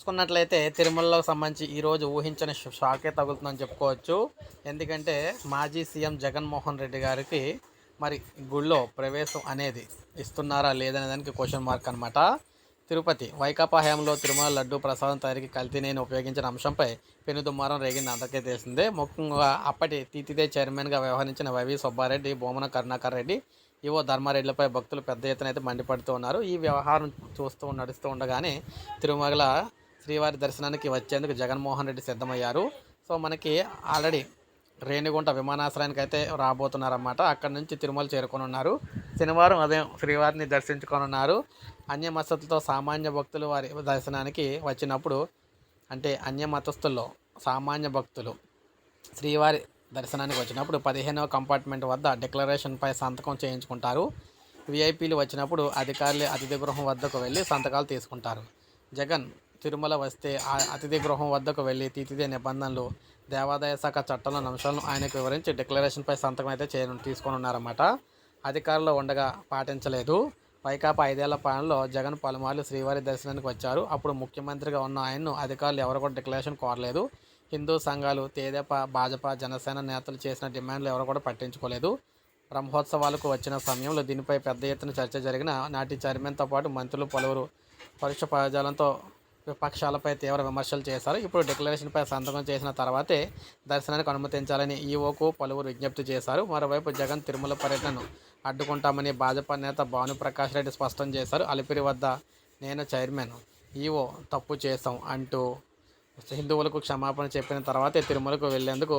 చూసుకున్నట్లయితే తిరుమలలో సంబంధించి ఈరోజు ఊహించని షాకే తగులుతుందని చెప్పుకోవచ్చు. ఎందుకంటే మాజీ సీఎం జగన్మోహన్ రెడ్డి గారికి మరి గుళ్ళో ప్రవేశం అనేది ఇస్తున్నారా లేదనే దానికి క్వశ్చన్ మార్క్ అనమాట తిరుపతి వైకాపా హయాంలో తిరుమల లడ్డు ప్రసాదం తయారీకి కల్తీనేని ఉపయోగించిన అంశంపై పెనుదుమారం రేగింది అందరికీ తెలిసిందే. ముఖ్యంగా అప్పటి తీతిదే చైర్మన్గా వ్యవహరించిన వైవి సుబ్బారెడ్డి బొమ్మన కరుణాకర్ రెడ్డి ఈవో ధర్మారెడ్డిలపై భక్తులు పెద్ద ఎత్తున అయితే మండిపడుతూ ఉన్నారు. ఈ వ్యవహారం చూస్తూ నడుస్తూ ఉండగానే తిరుమల శ్రీవారి దర్శనానికి వచ్చేందుకు జగన్మోహన్ రెడ్డి సిద్ధమయ్యారు. సో మనకి ఆల్రెడీ రేణిగుంట విమానాశ్రయానికి అయితే రాబోతున్నారన్నమాట. అక్కడి నుంచి తిరుమల చేరుకొని ఉన్నారు. శనివారం ఉదయం శ్రీవారిని దర్శించుకొని ఉన్నారు. మతస్థులతో సామాన్య భక్తులు వారి దర్శనానికి వచ్చినప్పుడు అంటే అన్యమతస్థుల్లో సామాన్య భక్తులు శ్రీవారి దర్శనానికి వచ్చినప్పుడు పదిహేనవ కంపార్ట్మెంట్ వద్ద డిక్లరేషన్పై సంతకం చేయించుకుంటారు. విఐపీలు వచ్చినప్పుడు అధికారులు అతిథి గృహం వద్దకు వెళ్ళి సంతకాలు తీసుకుంటారు. జగన్ తిరుమల వస్తే ఆ అతిథి గృహం వద్దకు వెళ్ళి తీతిదే నిబంధనలు దేవాదాయ శాఖ చట్టంలోని అంశాలను ఆయనకు వివరించి డిక్లరేషన్పై సంతకం అయితే చే తీసుకొని ఉన్నారన్నమాట. అధికారంలో ఉండగా పాటించలేదు. వైకాపా ఐదేళ్ళ పాలనలో జగన్ పలుమార్లు శ్రీవారి దర్శనానికి వచ్చారు. అప్పుడు ముఖ్యమంత్రిగా ఉన్న ఆయన్ను అధికారులు ఎవరు కూడా డిక్లరేషన్ కోరలేదు. హిందూ సంఘాలు తేదేపా భాజపా జనసేన నేతలు చేసిన డిమాండ్లు ఎవరు కూడా పట్టించుకోలేదు. బ్రహ్మోత్సవాలకు వచ్చిన సమయంలో దీనిపై పెద్ద ఎత్తున చర్చ జరిగిన నాటి చైర్మన్తో పాటు మంత్రులు పలువురు పరుష పదజాలంతో విపక్షాలపై తీవ్ర విమర్శలు చేశారు. ఇప్పుడు డిక్లరేషన్పై సంతకం చేసిన తర్వాతే దర్శనానికి అనుమతించాలని ఈఓకు పలువురు విజ్ఞప్తి చేశారు. మరోవైపు జగన్ తిరుమల పర్యటనను అడ్డుకుంటామని భాజపా నేత భానుప్రకాష్ రెడ్డి స్పష్టం చేశారు. అలిపిరి వద్ద నేను చైర్మన్ ఈఓ తప్పు చేశాం అంటూ హిందువులకు క్షమాపణ చెప్పిన తర్వాతే తిరుమలకు వెళ్ళేందుకు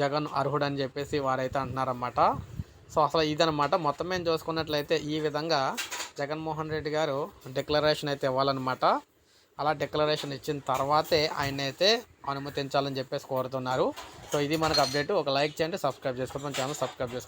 జగన్ అర్హుడని చెప్పేసి వారైతే అంటున్నారన్నమాట. సో అసలు ఇదనమాట మొత్తం మేము చూసుకున్నట్లయితే ఈ విధంగా జగన్మోహన్ రెడ్డి గారు డిక్లరేషన్ అయితే ఇవ్వాలన్నమాట. అలా డిక్లరేషన్ ఇచ్చిన తర్వాతే ఆయన అయితే అనుమతించాలని చెప్పేసి కోరుతున్నారు. సో ఇది మనకు అప్డేట్ ఒక లైక్ చేయండి సబ్స్క్రైబ్ చేసుకోండి. మన ఛానల్ సబ్స్క్రైబ్ చేసుకోండి.